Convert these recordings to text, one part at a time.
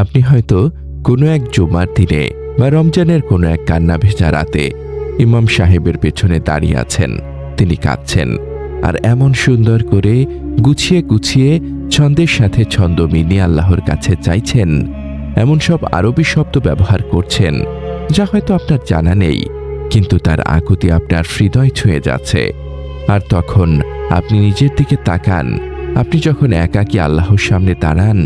আপনি হয়তো কোনো এক জুমার দিনে বা রমজানের কোনো এক কান্না ভেজা রাতে ইমাম সাহেবের পেছনে দাঁড়িয়ে আছেন। তিনি কাঁদছেন আর এমন সুন্দর করে গুছিয়ে গুছিয়ে ছন্দের সাথে ছন্দ মিলিয়ে আল্লাহর কাছে চাইছেন। এমন সব আরবি শব্দ ব্যবহার করছেন যা হয়তো আপনার জানা নেই, কিন্তু তার আকুতি আপনার হৃদয় ছুঁয়ে যাচ্ছে। আর তখন আপনি নিজের দিকে তাকান। আপনি যখন একাকী আল্লাহর সামনে দাঁড়ান,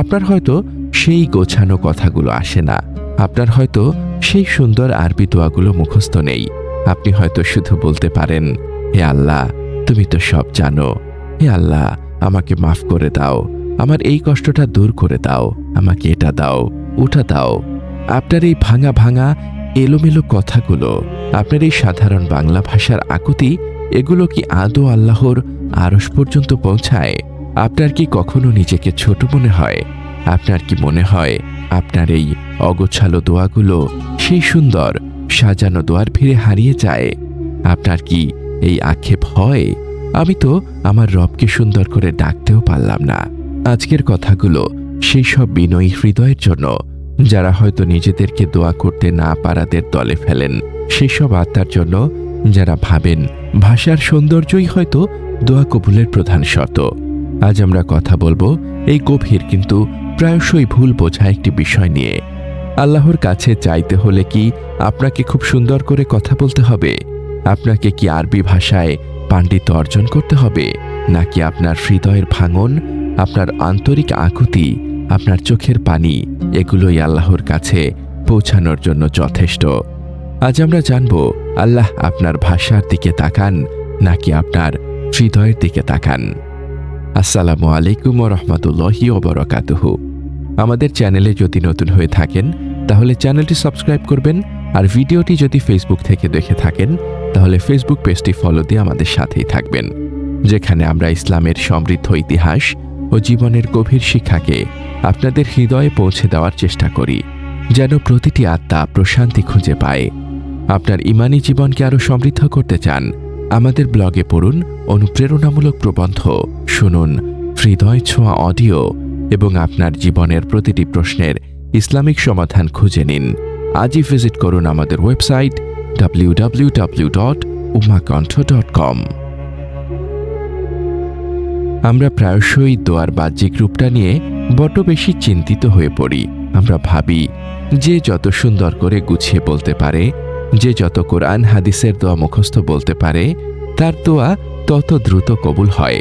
আপনার হয়তো সেই গোছানো কথাগুলো আসে না। আপনার হয়তো সেই সুন্দর আরবি দোয়াগুলো মুখস্থ নেই। আপনি হয়তো শুধু বলতে পারেন, হে আল্লাহ, তুমি তো সব জানো। হে আল্লাহ, আমাকে মাফ করে দাও। আমার এই কষ্টটা দূর করে দাও। আমাকে এটা দাও, ওটা দাও। আপনার এই ভাঙা ভাঙা, এলোমেলো কথাগুলো, আপনার এই সাধারণ বাংলা ভাষার আকুতি, এগুলো কি আদৌ আল্লাহর আরস পর্যন্ত পৌঁছায়? আপনার কি কখনো নিজেকে ছোট মনে হয়? আপনার কি মনে হয় আপনার এই অগোছালো দোয়াগুলো সেই সুন্দর সাজানো দোয়ার ভিড়ে হারিয়ে যায়? আপনার কি এই আক্ষেপ হয়? আমি তো আমার রবকে সুন্দর করে ডাকতেও পারলাম না। আজকের কথাগুলো সেই সব বিনয়ী হৃদয়ের জন্য, যারা হয়তো নিজেদেরকে দোয়া করতে না পারাদের দলে ফেলেন সেই সব আত্মার জন্য যারা ভাবেন ভাষার সৌন্দর্যই হয়তো দোয়া কবুলের প্রধান শর্ত। আজ আমরা কথা বলব এই গভীর কিন্তু প্রায়শই ভুল বোঝা একটি বিষয় নিয়ে। আল্লাহর কাছে চাইতে হলে কি আপনাকে খুব সুন্দর করে কথা বলতে হবে? আপনাকে কি আরবি ভাষায় পাণ্ডিত্য অর্জন করতে হবে? নাকি আপনার হৃদয়ের ভাঙন, আপনার আন্তরিক আকুতি, আপনার চোখের পানি, এগুলোই আল্লাহর কাছে পৌঁছানোর জন্য যথেষ্ট? আজ আমরা জানব, আল্লাহ আপনার ভাষার দিকে তাকান, নাকি আপনার হৃদয়ের দিকে তাকান। আসসালামু আলাইকুম রহমতুল্লাহি ওবরকাতুহু। আমাদের চ্যানেলে যদি নতুন হয়ে থাকেন, তাহলে চ্যানেলটি সাবস্ক্রাইব করবেন আর ভিডিওটি যদি ফেসবুক থেকে দেখে থাকেন, তাহলে ফেসবুক পেজটি ফলো দিয়ে আমাদের সাথেই থাকবেন, যেখানে আমরা ইসলামের সমৃদ্ধ ইতিহাস ও জীবনের গভীর শিক্ষাকে আপনাদের হৃদয়ে পৌঁছে দেওয়ার চেষ্টা করি, যেন প্রতিটি আত্মা প্রশান্তি খুঁজে পায়। আপনার ইমানি জীবনকে আরও সমৃদ্ধ করতে চান আমাদের ব্লগে পড়ুন অনুপ্রেরণামূলক প্রবন্ধ, শুনুন হৃদয় ছোঁয়া অডিও এবং আপনার জীবনের প্রতিটি প্রশ্নের ইসলামিক সমাধান খুঁজে নিন। আজই ভিজিট করুন আমাদের ওয়েবসাইট www.umakonঠ.com ডট উমাকণ্ঠ ডট কম আমরা প্রায়শই দোয়ার বাহ্যিক রূপটা নিয়ে বড্ড বেশি চিন্তিত হয়ে পড়ি। আমরা ভাবি, যে যত সুন্দর করে গুছিয়ে বলতে পারে যে যত কোরআন হাদিসের দোয়া মুখস্থ বলতে পারে, তার দোয়া তত দ্রুত কবুল হয়।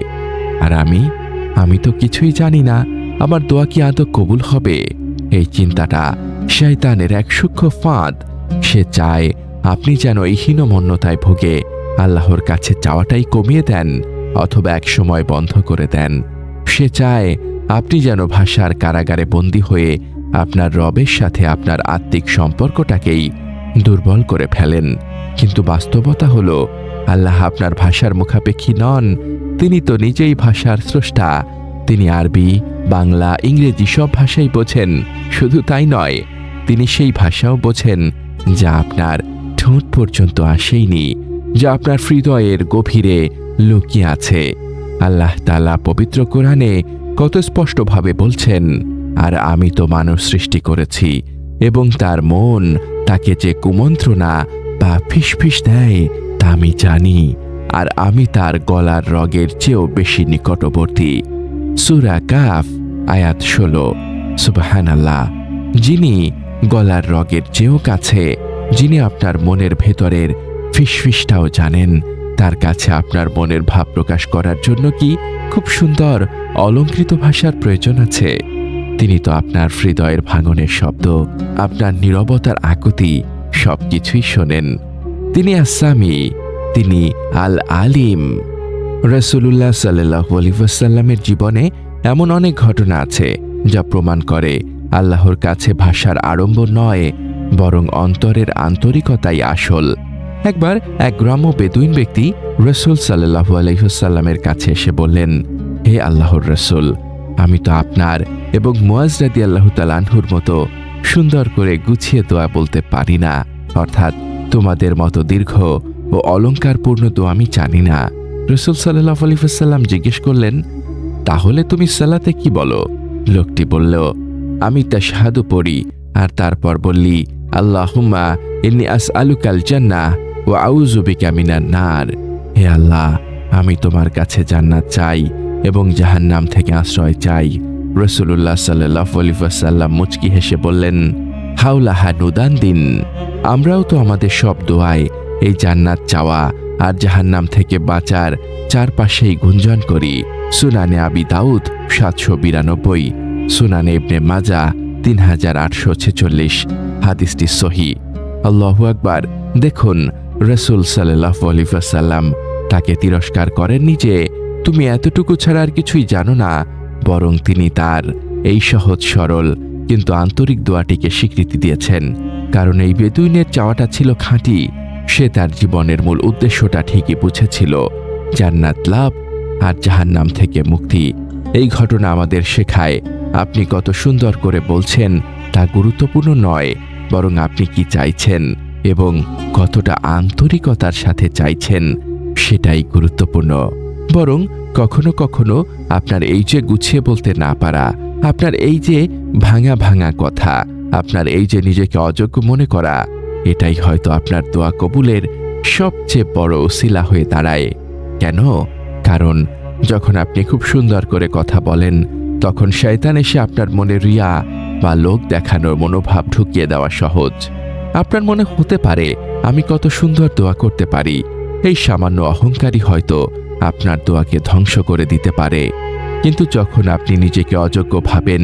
আর আমি আমি তো কিছুই জানি না, আমার দোয়া কি আদৌ কবুল হবে? এই চিন্তাটা শয়তানের এক সূক্ষ্ম ফাঁদ। সে চায় আপনি যেন এই হীনমন্যতায় ভোগে, আল্লাহর কাছে চাওয়াটাই কমিয়ে দেন, অথবা এক সময় বন্ধ করে দেন। সে চায় আপনি যেন ভাষার কারাগারে বন্দী হয়ে আপনার রবের সাথে আপনার আত্মিক সম্পর্কটাকেই দুর্বল করে ফেলেন। কিন্তু বাস্তবতা হলো, আল্লাহ আপনার ভাষার মুখাপেক্ষী নন। তিনি তো নিজেই ভাষার স্রষ্টা। তিনি আরবি, বাংলা, ইংরেজি সব ভাষাই বোঝেন। শুধু তাই নয়, তিনি সেই ভাষাও বোঝেন, যা আপনার ঠোঁট পর্যন্ত আসেইনি, যা আপনার হৃদয়ের গভীরে লুকিয়ে আছে। আল্লাহ তালা পবিত্র কোরআনে কত স্পষ্টভাবে বলছেন, আর আমি তো মানুষ সৃষ্টি করেছি এবং তার মন তাকে যে কুমন্ত্রণা বা ফিসফিস দেয়, তা আমি জানি। আর আমি তার গলার রগের চেয়েও বেশি নিকটবর্তী। সুরা কাফ, আয়াত ষোলো। সুবাহান আল্লাহ যিনি গলার রগের চেয়েও কাছে, যিনি আপনার মনের ভেতরের ফিসফিসটাও জানেন, তার কাছে আপনার মনের ভাব প্রকাশ করার জন্য কি খুব সুন্দর অলঙ্কৃত ভাষার প্রয়োজন আছে? তিনি তো আপনার হৃদয়ের ভাঙনের শব্দ, আপনার নীরবতার আকুতি সব কিছুই শোনেন। তিনি আসামি, তিনি আল আলিম রসুল্লাহ সাল্লাহ জীবনে এমন অনেক ঘটনা আছে যা প্রমাণ করে আল্লাহর কাছে ভাষার আড়ম্ব নয়, বরং অন্তরের আন্তরিকতাই আসল। একবার এক গ্রাম্য বেদুইন ব্যক্তি রসুল সাল্লাহু আলহিহসাল্লামের কাছে এসে বললেন, হে আল্লাহর রসুল আমি তো আপনার এবং মুয়াজ রাদি আল্লাহ তালানহুর মতো সুন্দর করে গুছিয়ে দোয়া বলতে পারি না। অর্থাৎ তোমাদের মতো দীর্ঘ ও অলঙ্কারপূর্ণ তো আমি জানি না। রসুল সাল্লাহ আলিফাসাল্লাম জিজ্ঞেস করলেন, তাহলে তুমি সালাতে কি বলো? লোকটি বলল, আমি তা শাহাদু পড়ি। আর তারপর বললি, আল্লাহুম্মা ইন্নি আস আলুকাল জান্না ও আউজুবিকা মিনার নার। হে আল্লাহ, আমি তোমার কাছে জান্নাত চাই। এবং জাহান্নাম থেকে আশ্রয় চাই। রসুল্লাহ সাল্লাহ মুচকি হেসে বললেন হাউলাহা নুদান দিন। আমরাও তো আমাদের সব দোয়ায় এই জান্নাত চাওয়া আর জাহান্নাম থেকে বাঁচার চারপাশেই গুঞ্জন করি। সুনানে আবি দাউদ সাতশো বিরানব্বই, সুনানে ইবনে মাজা তিন হাজার আটশো ছেচল্লিশ। হাদিসটি সহি। আল্লাহ আকবার। দেখুন, রসুল সাল্লাহ আলিফাসাল্লাম তাকে তিরস্কার করেননি যে তুমি এতটুকু ছাড়া আর কিছুই জানো না, বরং তিনি তার এই সহজ সরল কিন্তু আন্তরিক দোয়াটিকে স্বীকৃতি দিয়েছেন। কারণ এই বেদুইনের চাওয়াটা ছিল খাঁটি, সে তার জীবনের মূল উদ্দেশ্যটা ঠিকই বুঝেছিল, জান্নাত লাভ আর জাহান্নাম থেকে মুক্তি। এই ঘটনা আমাদের শেখায়, আপনি কত সুন্দর করে বলছেন তা গুরুত্বপূর্ণ নয়, বরং আপনি কি চাইছেন এবং কতটা আন্তরিকতার সাথে চাইছেন সেটাই গুরুত্বপূর্ণ। বরং কখনো কখনো আপনার এই যে গুছিয়ে বলতে না পারা, আপনার এই যে ভাঙা ভাঙা কথা, আপনার এই যে নিজেকে অযোগ্য মনে করা, এটাই হয়তো আপনার দোয়া কবুলের সবচেয়ে বড় শিলা হয়ে দাঁড়ায়। কেন? কারণ যখন আপনি খুব সুন্দর করে কথা বলেন, তখন শয়তান এসে আপনার মনে রিয়া বা লোক দেখানোর মনোভাব ঢুকিয়ে দেওয়া সহজ। আপনার মনে হতে পারে, আমি কত সুন্দর দোয়া করতে পারি, এই সামান্য অহংকারী হয়তো আপনার দোয়াকে ধ্বংস করে দিতে পারে। কিন্তু যখন আপনি নিজেকে অযোগ্য ভাবেন,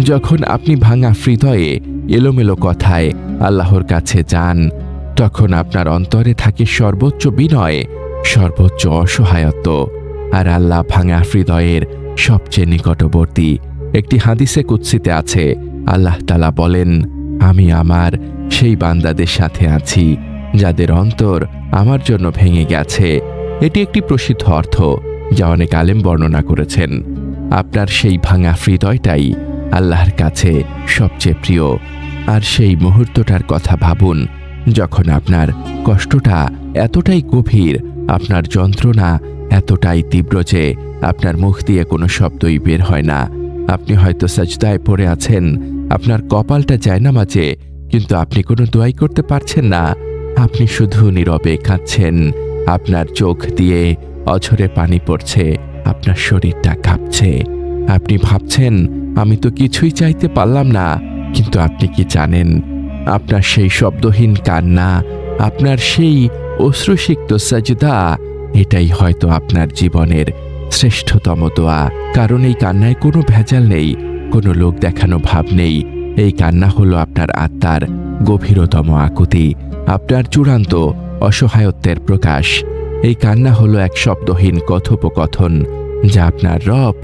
যখন আপনি ভাঙা হৃদয়ে এলোমেলো কথায় আল্লাহর কাছে যান, তখন আপনার অন্তরে থাকে সর্বোচ্চ বিনয়, সর্বোচ্চ অসহায়ত্ব। আর আল্লাহ ভাঙা হৃদয়ের সবচেয়ে নিকটবর্তী একটি হাদিসে কুৎসিতে আছে, আল্লাহ তালা বলেন, আমি আমার সেই বান্দাদের সাথে আছি, যাদের অন্তর আমার জন্য ভেঙে গেছে এটি একটি প্রসিদ্ধ অর্থ, যা অনেক আলেম বর্ণনা করেছেন। আপনার সেই ভাঙা হৃদয়টাই আল্লাহর কাছে সবচেয়ে প্রিয়। আর সেই মুহূর্তটার কথা ভাবুন, যখন আপনার কষ্টটা এতটাই গভীর, আপনার যন্ত্রণা এতটাই তীব্র যে আপনার মুখ দিয়ে কোনো শব্দই বের হয় না। আপনি হয়তো সাজদায় পড়ে আছেন, আপনার কপালটা যায় না মাঝে কিন্তু আপনি কোনো দোয়াই করতে পারছেন না। আপনি শুধু নীরবে কাঁদছেন আপনার চোখ দিয়ে অঝরে পানি পড়ছে, আপনার শরীরটা কাঁপছে। আপনি ভাবছেন, আমি তো কিছুই চাইতে পারলাম না। কিন্তু আপনি কি জানেন, আপনার সেই শব্দহীন কান্না, আপনার সেই অশ্রুসিক্ত সাজদা, এটাই হয়তো আপনার জীবনের শ্রেষ্ঠতম দোয়া। কারণ এই কান্নায় কোনো ভেজাল নেই, কোনো লোক দেখানো ভাব নেই। এই কান্না হলো আপনার আত্মার গভীরতম আকুতি, আপনার চূড়ান্ত অসহায়ত্বের প্রকাশ। এই কান্না হলো এক শব্দহীন কথোপকথন, যা আপনার রব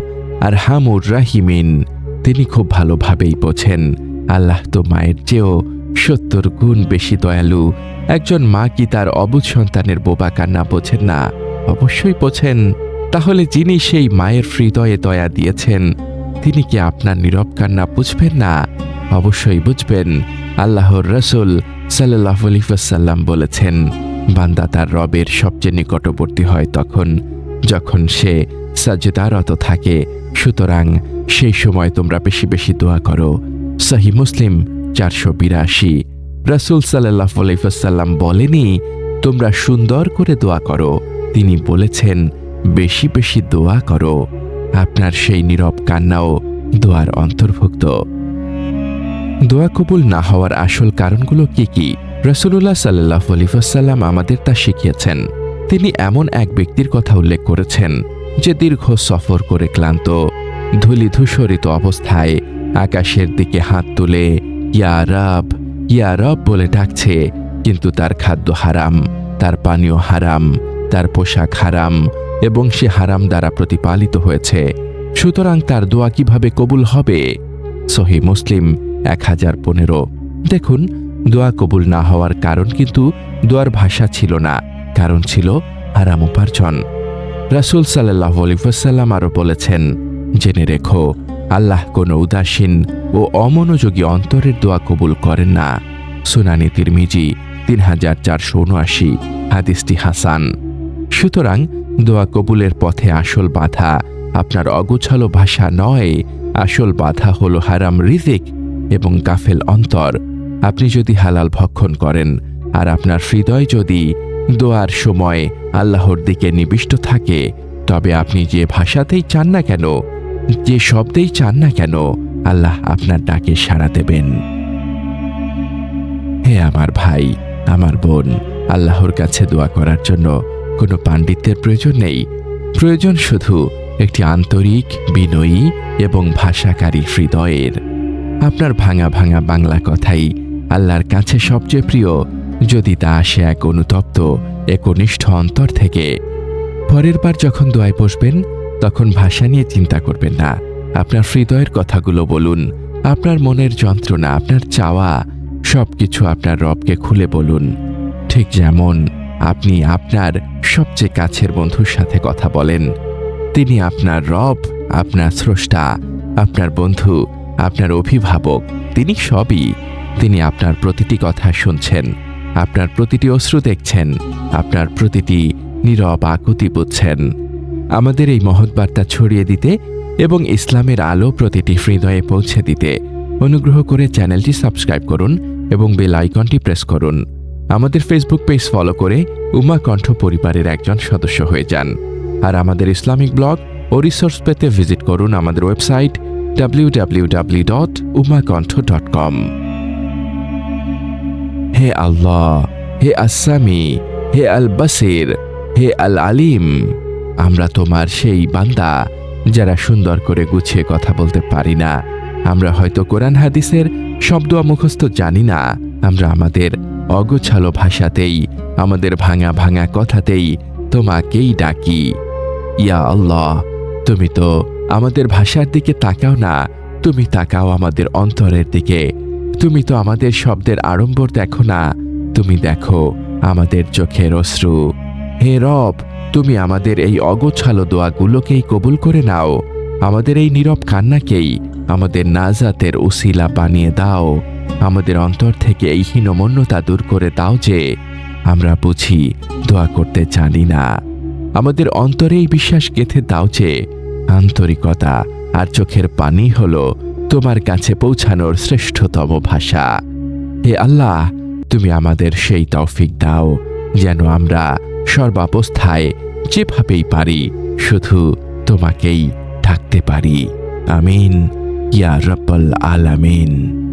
আর হামুর রাহিমিন, তিনি খুব ভালোভাবেই বোঝেন। আল্লাহ তো মায়ের চেয়েও সত্তর গুণ বেশি দয়ালু। একজন মা কি তার অবুধ সন্তানের বোবা কান্না বোঝেন না? অবশ্যই বোঝেন। তাহলে যিনি সেই মায়ের হৃদয়ে দয়া দিয়েছেন, তিনি কি আপনার নীরব কান্না বুঝবেন না? অবশ্যই বুঝবেন। আল্লাহর রসুল সাল্লাহ আলিফাসাল্লাম বলেছেন, বান্দা তার রবের সবচেয়ে নিকটবর্তী হয় তখন যখন সে সাজদারত থাকে। সুতরাং সেই সময় তোমরা বেশি বেশি দোয়া করো। সাহি মুসলিম চারশো বিরাশি। রসুল সাল্লাহ আলাইসাল্লাম বলেনি, তোমরা সুন্দর করে দোয়া করো। তিনি বলেছেন, বেশি বেশি দোয়া করো। আপনার সেই নীরব কান্নাও দোয়ার অন্তর্ভুক্ত। দোয়া কবুল না হওয়ার আসল কারণগুলো কি কি? রসুল্লাহ সাল্লাহ আলিফাসাল্লাম আমাদের তা শিখিয়েছেন। তিনি এমন এক ব্যক্তির কথা উল্লেখ করেছেন, যে দীর্ঘ সফর করে ক্লান্ত ধুলি ধূসরিত অবস্থায় আকাশের দিকে হাত তুলে, ইয়া রব ইয়া রব বলে ডাকছে, কিন্তু তার খাদ্য হারাম, তার পানীয় হারাম, তার পোশাক হারাম এবং সে হারাম দ্বারা প্রতিপালিত হয়েছে। সুতরাং তার দোয়া কীভাবে কবুল হবে? সহি মুসলিম এক হাজার পনেরো। দেখুন, দোয়া কবুল না হওয়ার কারণ কিন্তু দোয়ার ভাষা ছিল না। কারণ ছিল হারাম উপার্জন। রাসুল সাল্লাহ আলিফাসাল্লাম আরও বলেছেন, জেনে রেখো, আল্লাহ কোনো উদাসীন ও অমনোযোগী অন্তরের দোয়া কবুল করেন না। সুনানি তিরমিজি, তিন হাজার চারশো উনআশি, হাদিসটি হাসান। সুতরাং দোয়া কবুলের পথে আসল বাধা আপনার অগোছালো ভাষা নয়, আসল বাধা হলো হারাম রিজিক এবং গাফেল অন্তর। আপনি যদি হালাল ভক্ষণ করেন আর আপনার হৃদয় যদি দোয়ার সময় আল্লাহর দিকে নিবিষ্ট থাকে, তবে আপনি যে ভাষাতেই চান না কেন, যে শব্দেই চান না কেন, আল্লাহ আপনার ডাকে সাড়া দেবেন। হে আমার ভাই, আমার বোন, আল্লাহর কাছে দোয়া করার জন্য কোনো পাণ্ডিত্যের প্রয়োজন নেই। প্রয়োজন শুধু একটি আন্তরিক, বিনয়ী এবং ভাষাকারী হৃদয়ের। আপনার ভাঙা ভাঙা বাংলা কথাই আল্লাহর কাছে সবচেয়ে প্রিয়। যদি তা আসে এক অনুতপ্ত, একনিষ্ঠ অন্তর থেকে। পরের বার যখন দোয়ায় বসবেন, তখন ভাষা নিয়ে চিন্তা করবেন না। আপনার হৃদয়ের কথাগুলো বলুন, আপনার মনের যন্ত্রণা, আপনার চাওয়া সব কিছু আপনার রবকে খুলে বলুন। ঠিক যেমন আপনি আপনার সবচেয়ে কাছের বন্ধুর সাথে কথা বলেন। তিনি আপনার রব, আপনার স্রষ্টা, আপনার বন্ধু আপনার অভিভাবক, তিনি সবই। তিনি আপনার প্রতিটি কথা শুনছেন, আপনার প্রতিটি অশ্রু দেখছেন, আপনার প্রতিটি নীরব আকুতি বুঝছেন। আমাদের এই মহৎ বার্তা ছড়িয়ে দিতে এবং ইসলামের আলো প্রতিটি হৃদয়ে পৌঁছে দিতে অনুগ্রহ করে চ্যানেলটি সাবস্ক্রাইব করুন এবং বেল আইকনটি প্রেস করুন। আমাদের ফেসবুক পেজ ফলো করে উমা কণ্ঠ পরিবারের একজন সদস্য হয়ে যান। আর আমাদের ইসলামিক ব্লগ ও রিসোর্স পেতে ভিজিট করুন আমাদের website W W W dot dot com হে আল্লাহ, হে আসামি হে আল বাসির হে আল আলিম আমরা তোমার সেই বান্দা যারা সুন্দর করে গুছিয়ে কথা বলতে পারি না। আমরা হয়তো কোরআন হাদিসের শব্দ মুখস্থ জানি না। আমরা আমাদের অগোছালো ভাষাতেই, আমাদের ভাঙা ভাঙা কথাতেই তোমাকেই ডাকি। ইয়া আল্লাহ তুমি তো আমাদের ভাষার দিকে তাকাও না, তুমি তাকাও আমাদের অন্তরের দিকে। তুমি তো আমাদের শব্দের আড়ম্বর দেখো না, তুমি দেখো আমাদের চোখের অশ্রু। হে রব, তুমি আমাদের এই অগোছালো দোয়াগুলোকেই কবুল করে নাও, আমাদের এই নীরব কান্নাকেই আমাদের নাজাতের উসিলা বানিয়ে দাও, আমাদের অন্তর থেকে এই হীনমন্যতা দূর করে দাও যে আমরা বুঝি দোয়া করতে জানি না। আমাদের অন্তরে এই বিশ্বাস গেথে দাও যে, আন্তরিকতা আর চোখের পানি হলো তোমার কাছে পৌঁছানোর শ্রেষ্ঠতম ভাষা। হে আল্লাহ, তুমি আমাদের সেই তৌফিক দাও, যেন আমরা সর্বাবস্থায় যেভাবেই পারি, শুধু তোমাকেই থাকতে পারি। আমিন। ইয়া রব্বল আলামিন।